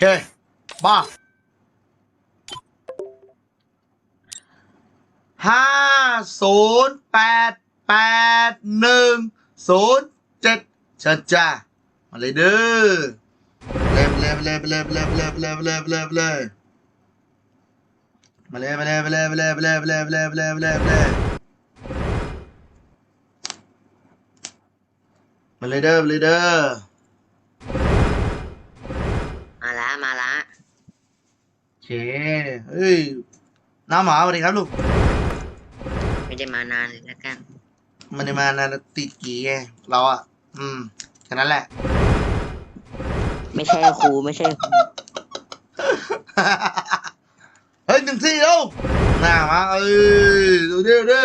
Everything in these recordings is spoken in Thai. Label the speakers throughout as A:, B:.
A: เคบ้าห้าศูนย์แปดแปดหนึ่งศูนย์เจ็ดชัดจ้ามาเลยเด้อเล่เล่เล่เล่เล่เล่เล่เล่เล่เล่มาเลยมาเลยมาเลยมาเลยมาเลยมาเลยมาเลยมาเลยมาเลยมาเลยมาเลยเด้อมาเลยเด้อ
B: มาละมาละ
A: โอเคเฮ้ยน้าหมาสวัสดีครับลูก
B: ไม่ได้มานานเลยแล้วกัน
A: มันได้มานานติดกี่ไงเราอะ อืมแค่นั้นแหละ
B: ไม่ใช่ครูไม่ใช่ครู
A: เฮ้ยหนึ่งสี่แล้วหน้ามาเอ้ยดูดิดูดิ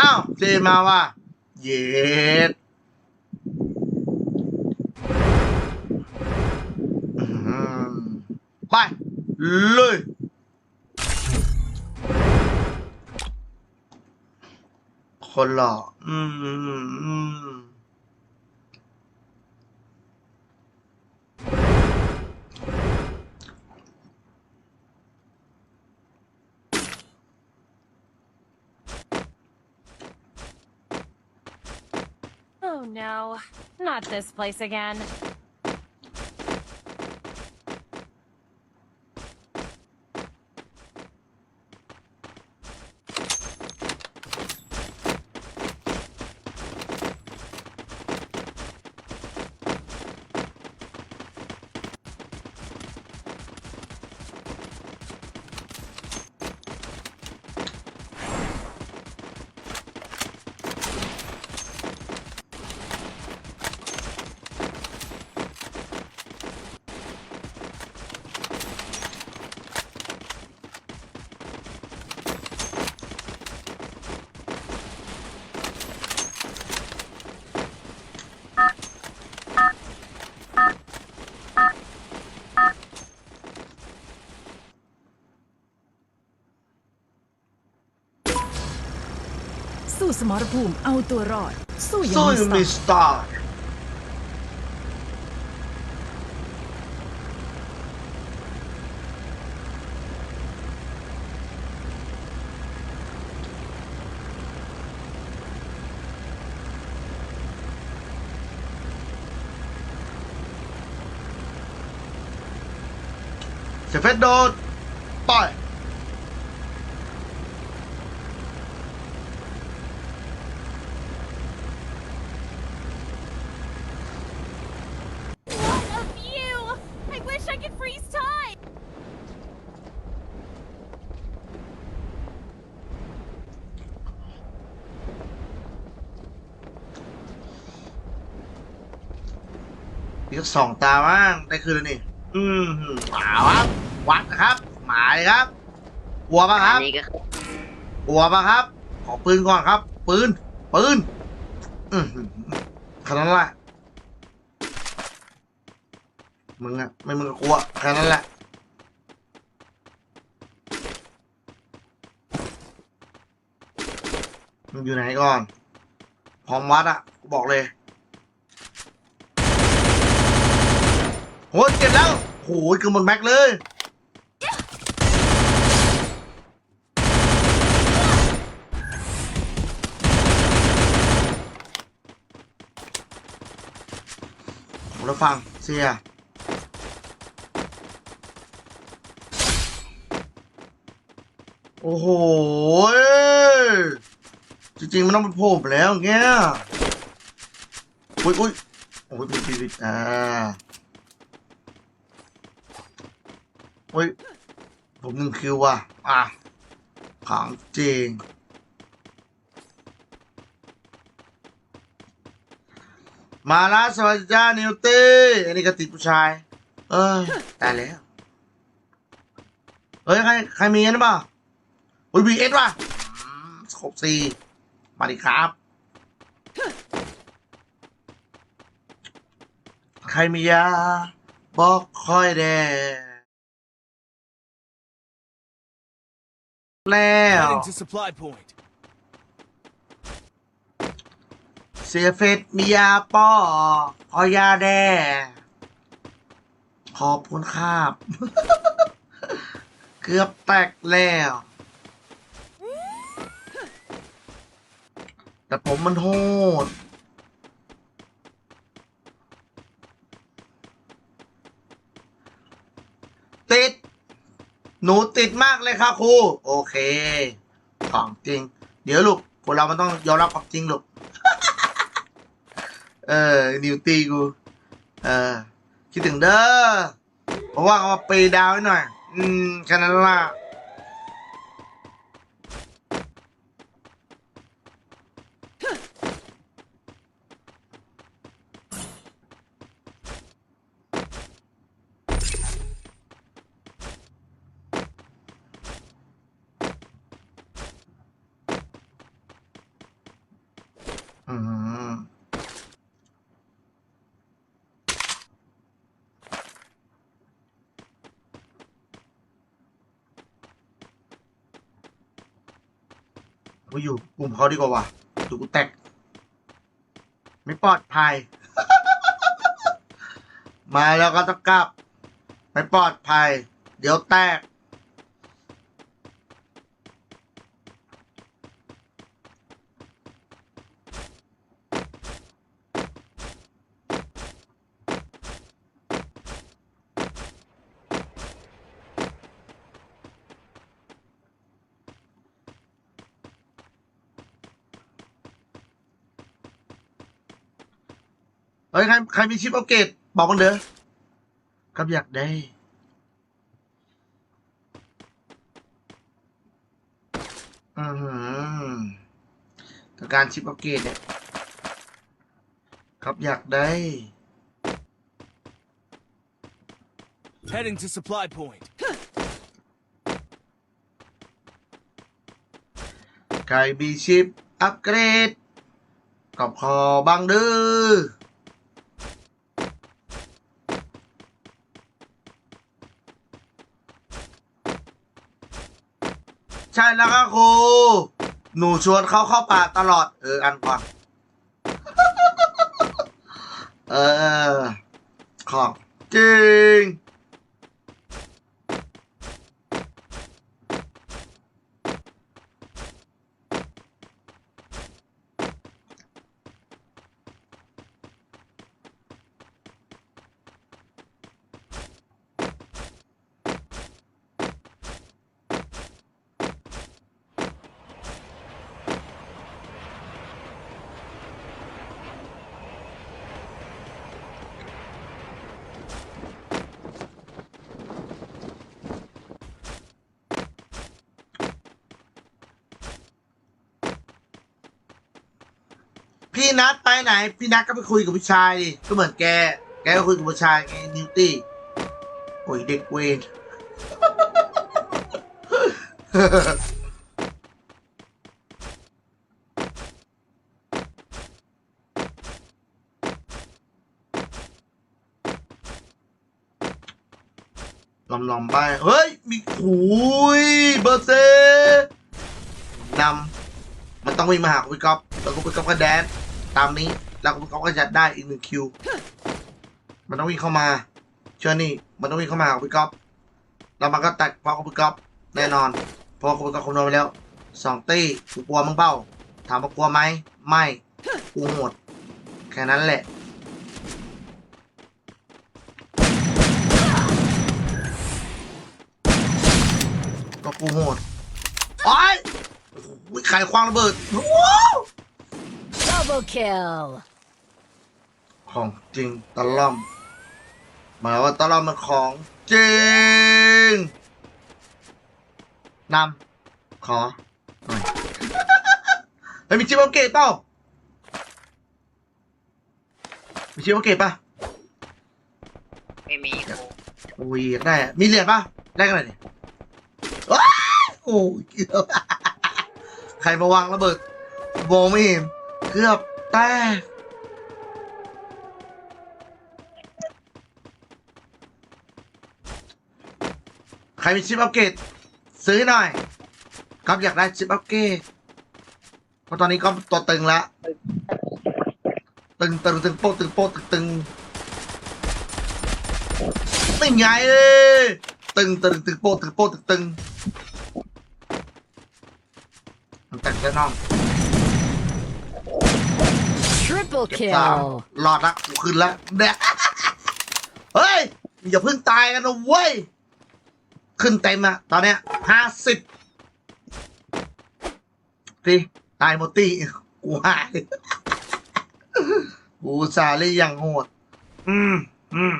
A: อ้าวเจมาว่ะ เย็ดอื้อหือไป เลยคนหล่ออืม
C: no, not this place again. "
D: สู้สมรภูมิเอาตัวรอด สู้อยัง
A: สู้
D: มี
A: ยัง
D: ส
A: มี
D: ไตล์
A: สไตล์เสยเฟสโดดปล่อย นี่ก็สองตาบ้างได้คืนแล้วนี่ อืมหมาครับวัดนะครับ หมายครับกลัวปะค
B: อั
A: รับ
B: นนี้ก็
A: กลัวปะครับ ขอปืนก่อนครับ ปืน ปืน อืมแค่นั้นแหละมึงอะไม่มึงก็กลัวแค่นั้นแหละมึงอยู่ไหนก่อน พร้อมวัดอะกูบอกเลย โหเจ็บแล้วโหยคือหมดแม็กเลย ผมรับฟังเสียโอ้โห จริงๆ มันต้องเป็นผมแล้วอย่างเงี้ย อุ้ยอุ้ยโอ้ยปิดปิดปิดอ่า อุ้ย ผมหนึ่งคิวว่ะ อะขังจริง มาล้วสวัสดีจ้า นิวตี้ อันนี้ก็ติดผู้ชาย เอ้อตายแล้ว เฮ้ย ใคร ใครมีกันหรือเปล่าอุ้ยบีเอสว่ะอืมสกบซีมาดิครับ ใครมียา บอกค่อยแด แล้ว
E: Heading to supply point.
A: เสียเฟสมียาป้อขอยาแด่ขอบคุณครับ เกือบแตกแล้ว แต่ผมมันโหด ติด หนูติดมากเลยค่ะครูโอเค ของจริง เดี๋ยวลูกคนเรามันต้องยอมรับความจริงลูกเออนิวตีกู เออ คิดถึงเด้อเพราะว่าเอามาปีดาวไว้หน่อย อืมแค่นั้นล่ะ กูอยู่กลุ่มเขาดีกว่าว่ะดูกูแตก ไม่ปลอดภัย มาแล้วก็ต้องกลับ ไม่ปลอดภัย เดี๋ยวแตก เฮ้ยใครใครมีชิปอัปเกรดบอกมันเด้อครับอยากได้ อือหือกับการชิปอัปเกรดเนี่ย ครับอยากได้
E: Heading to supply point.
A: ใครมีชิปอัปเกรดกับคอบางดื้อ ใช่แล้วครับครู หนูชวนเขาเข้าป่าตลอด เออ อันก่อน เออ ของจริง พี่นัดไปไหน พี่นัดก็ไปคุยกับผู้ชายดิก็เหมือนแก แกก็คุยกับผู้ชายไงนิวตี้โอ้ยเด็กเวนลำลำไปเฮ้ย มีขุยเบอร์เซ่นำมันต้องวิ่งมาหาคุณก๊อฟแล้วคุณก๊อฟก็แดน ตามนี้ แล้วคุณก๊อฟก็จะได้อีกหนึ่งคิว มันต้องวิ่งเข้ามา เชื่อนี่ มันต้องวิ่งเข้ามาหาคุณก๊อฟแล้วมันก็แตกเพราะคุณก๊อฟแน่นอน เพราะว่าคุณก๊อฟคำนวณไปแล้วสองตี้กูกลัวมึงเป้า ถามว่ากลัวไหม ไม่ กูโหด แค่นั้นแหละ ก็กูโหดโอ้ยวิขควางระเบิดว้า
C: Double kill.
A: ของจริงตะล่อมหมายว่าตะล่อมมันของจริงนำขอหน่อยเฮ้ยมีชิปอัปเกรดเปล่ามีชิปอัปเกรดป่ะ
B: ไม่มีครู
A: โอ้ยอยากได้อะมีเหรียญป่ะได้กันไหนเนี่ยว้ายโอ้ยเกือบใครมาวางระเบิดมองไม่เห็น เกือบแตกใครมีชิปอัปเกรดซื้อหน่อยก๊อฟอยากได้ชิปอัปเกรดเพราะตอนนี้ก็ตัวตึงล้วตึงตึงตึงโป๊ะตึงโป๊ะตึงตึงไม่ไงเลยตึงตึงตึงโป๊ะตึงโป๊ะตึงตึงแต่งแค่น้อง
C: Triple
A: เก็บสาม
C: kill.
A: รอดละกูขึ้นละเนี่ยเฮ้ย อย่าเพิ่งตายกันนะเว้ย ขึ้นเต็มอะตอนเนี้ยห้าสิบทีตายหมดตีกูหายกูสาเลยยังโหด อืมอืม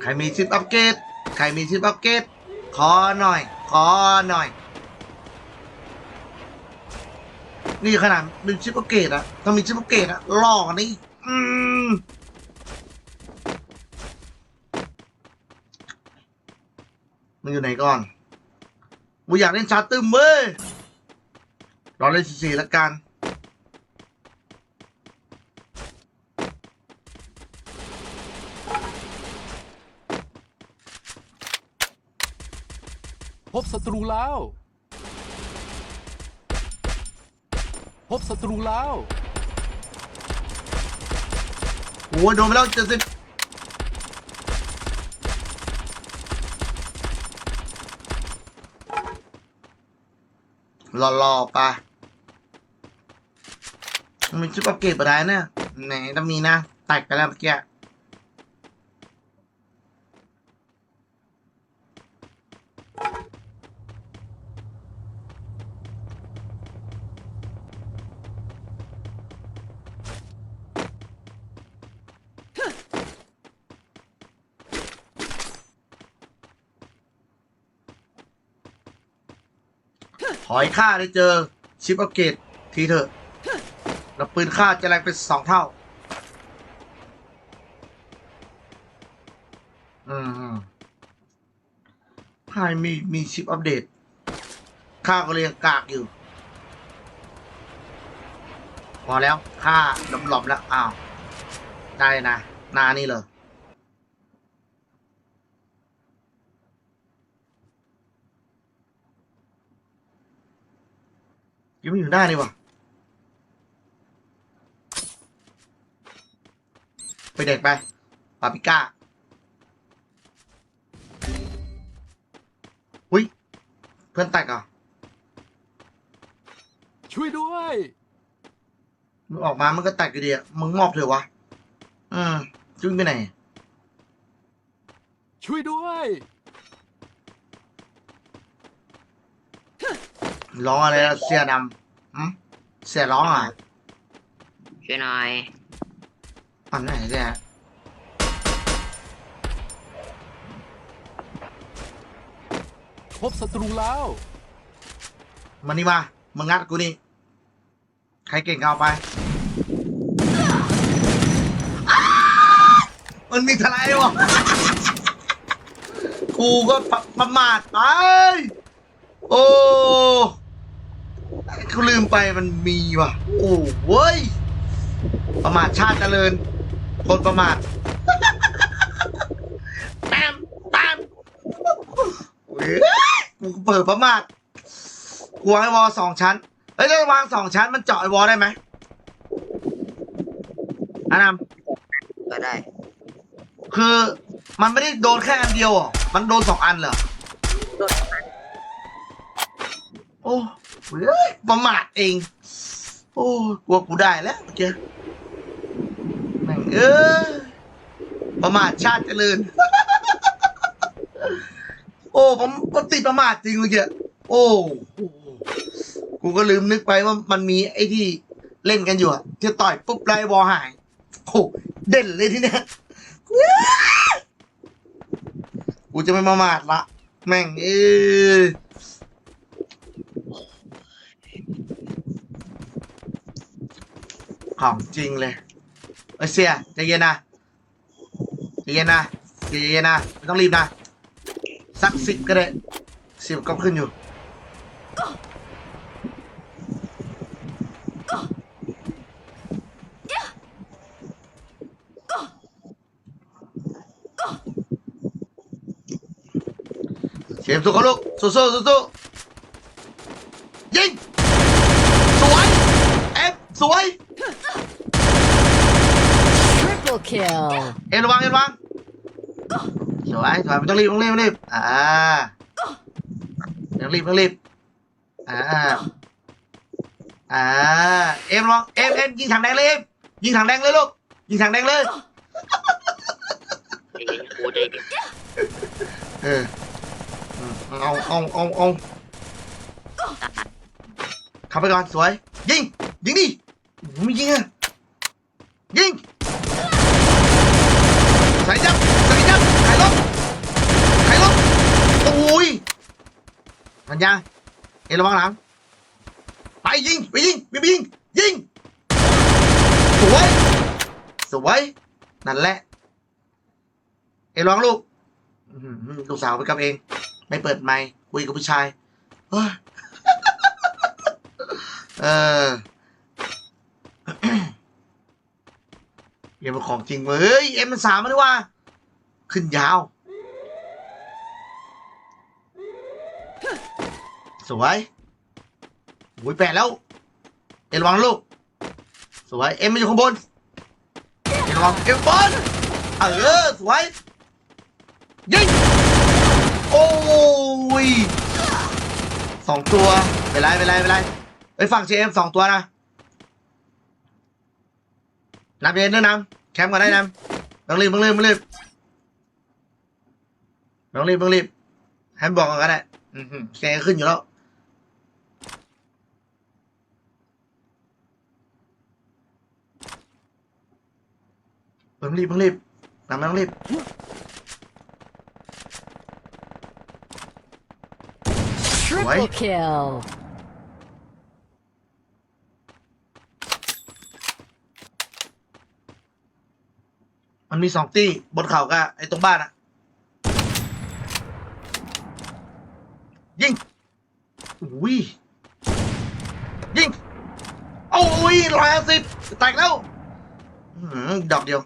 A: ใครมีชิปอัปเกรดใครมีชิปอัปเกรดขอหน่อย ขอหน่อย นี่ขนาดมีชิปอัปเกรดอะถ้ามีชิปอัปเกรดอะหลอกอันนี้อีกอืมมันอยู่ไหนก่อนกูอยากเล่นชาร์ตึมเว้ยรอเล่นสี่สี่ล้วกัน
E: พบศัตรูแล้ว พบศัตรูแล้ว
A: โอ้ยโดนไปแล้วเจ็ดสิบหล่อๆไปมันชุดอัปเกรดไปได้เนี่ยไหนต้องมีนะแตกไปแล้วเมื่อกี้ ถอยค่าได้เจอชิปอัปเกรดทีเถอะแล้วปืนค่าจะแรงเป็นสองเท่า อืมค่ายมีมีชิปอัปเดต ค่าก็เรียงกากอยู่ พอแล้ว ค่าหลอมๆแล้ว อ้าว ได้นะ นานี่เลย ยังไม่อยู่หน้านี่วะไปเด็กไปปาปิก้าอุ้ย เพื่อนแตกเหรอะ
E: ช่วยด้วย
A: มึงออกมามันก็แตกอยู่ดีอะมึงมอบเถอะวะอืมจึงไปไหน
E: ช่วยด้วย
A: ร้องอะไรล่ะเสียดำอืมเสียร้องอะ
B: ช่วยหน่อย
A: อันไหนเสีย
E: พบศัตรูแล้ว
A: มันนี่มามึงงัดกูนี่ ใครเก่งก็เอาไป มันมีทลายวะกูก็ประประมาทไป โอ้ กูลืมไปมันมีว่ะ โอ้เว้ย ประมาทชาติเจริญ คนประมาทแปมแปมเว้ยกูเปิดประมาทกูวางไอวอลสองชั้นเอ้ยถ้าวางสองชั้นมันเจาะไอวอลได้ไหมอานาม
B: ก็ได้
A: คือมันไม่ได้โดนแค่อันเดียวเหรอมันโดนสองอันเหรอ
B: โดนทั้งนั้น
A: โอ้ เฮ้ยประมาทเอง โอ้กลัวกูได้แล้วเมื่อกี้แม่งเอ้ยประมาทชาติเจริญ โอ้ผมผมติดประมาทจริงเมื่อกี้โอ้กูก็ลืมนึกไปว่ามันมีไอ้ที่เล่นกันอยู่อะที่ต่อยปุ๊บไล่บอลหายโอ้เด่นเลยทีเนี้ยกูจะไม่ประมาทละ แม่งเอ้ย ของจริงเลยเอเสียใจเย็นนะใจเย็นนะใจเย็นนะไม่ต้องรีบนะ สักสิบก็ได้สิบก็ขึ้นอยู่เชฟสู้เขลูกสู้สู้สู้สู้ยิง สวย เอฟ สวย
D: kill
A: เอ็ม ระวังเอ็มระวังสวยสวยไม่ต้องรีบต้องรีบต้องรีบอ่าต้องรีบต้องรีบอ่าอ่าเอ็มระวังเอ็มเอ็มยิงถังแดงเลยเอ็มยิงถังแดงเลยลูกยิงถังแดงเลย
B: เอ
A: อเอาเอาเอาเอาข้าไปก่อนสวยยิงยิงดิไม่ยิงอะยิง ใส่ยับใส่ยับไข่ลบไข่ลบโอ้ยมันยังเอ็ระวังหลังไปยิงไปยิงไปยิงยิงสวยสวยนั่นแหละ เอ็ระวังลูกลูกสาวไปกับเอง ไม่เปิดไมค์คุยกับผู้ชายเออ เอ็มเป็นของจริงเว้ยเอ็มมันสามมาด้วยว่า ขึ้นยาว สวยโอ้ยแปดแล้ว เอ็มระวังลูก สวย เอ็มมันอยู่ข้างบน เอ็มระวังเอ็มบอนเออ สวย ยิง โอ้ยสองตัวไม่เป็นไรไม่เป็นไรไม่เป็นไรไปฝั่งเจมสองตัวนะ นำเย็นด้วยนำแคมป์ก่อนได้นำต้องรีบต้องรีบต้องรีบต้องรีบต้องรีบให้มันบอกก่อนก็ได้อืมแกขึ้นอยู่แล้วต้องรีบต้องรีบนำไม่ต้องรีบ
D: triple kill
A: มันมีสองตี้บนเขากับไอ้ตรงบ้านอะยิงอุ้ยยิงโอ้ยร้อยห้าสิบแตกแล้วอดอกเดียว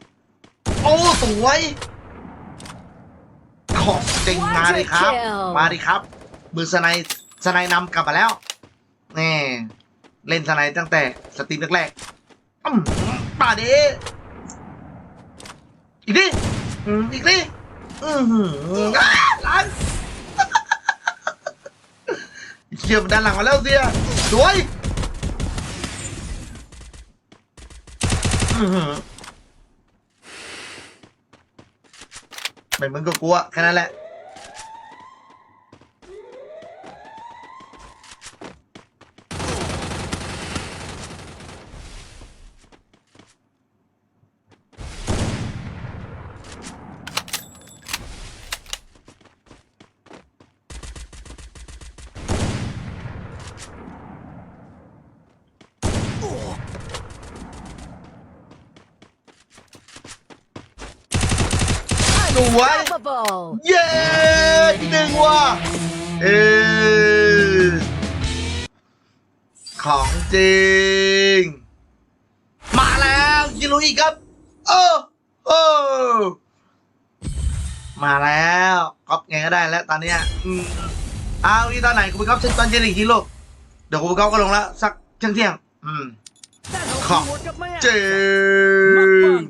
A: โอ้ สวยของจริงมาดิครับ มาดิครับ มือสไนด์สไนด์นำกลับมาแล้วแน่เล่นสไนด์ตั้งแต่สตรีมแรกๆอืมป่าเด อีกดิอืมอีกดิอือหืออะหลังเชี่ยมันดันหลังมาแล้วเสียสวยอื้อหือไม่เหมือนกับกูอะแค่นั้นแหละ สวย
D: unstoppable
A: เย้อีกหนึ่งว่ะเออของจริง มาแล้วยิรุอีกครับเออเออมาแล้วก๊อปไงก็ได้แล้วตอนเนี้ยอืมเอาอีตอนไหนกูไปก๊อปเช็คตอนเย็นอีกทีลูกเดี๋ยวกูไปก๊อปก็ลงแล้วสักเที่ยงเที่ยงอืมของจริง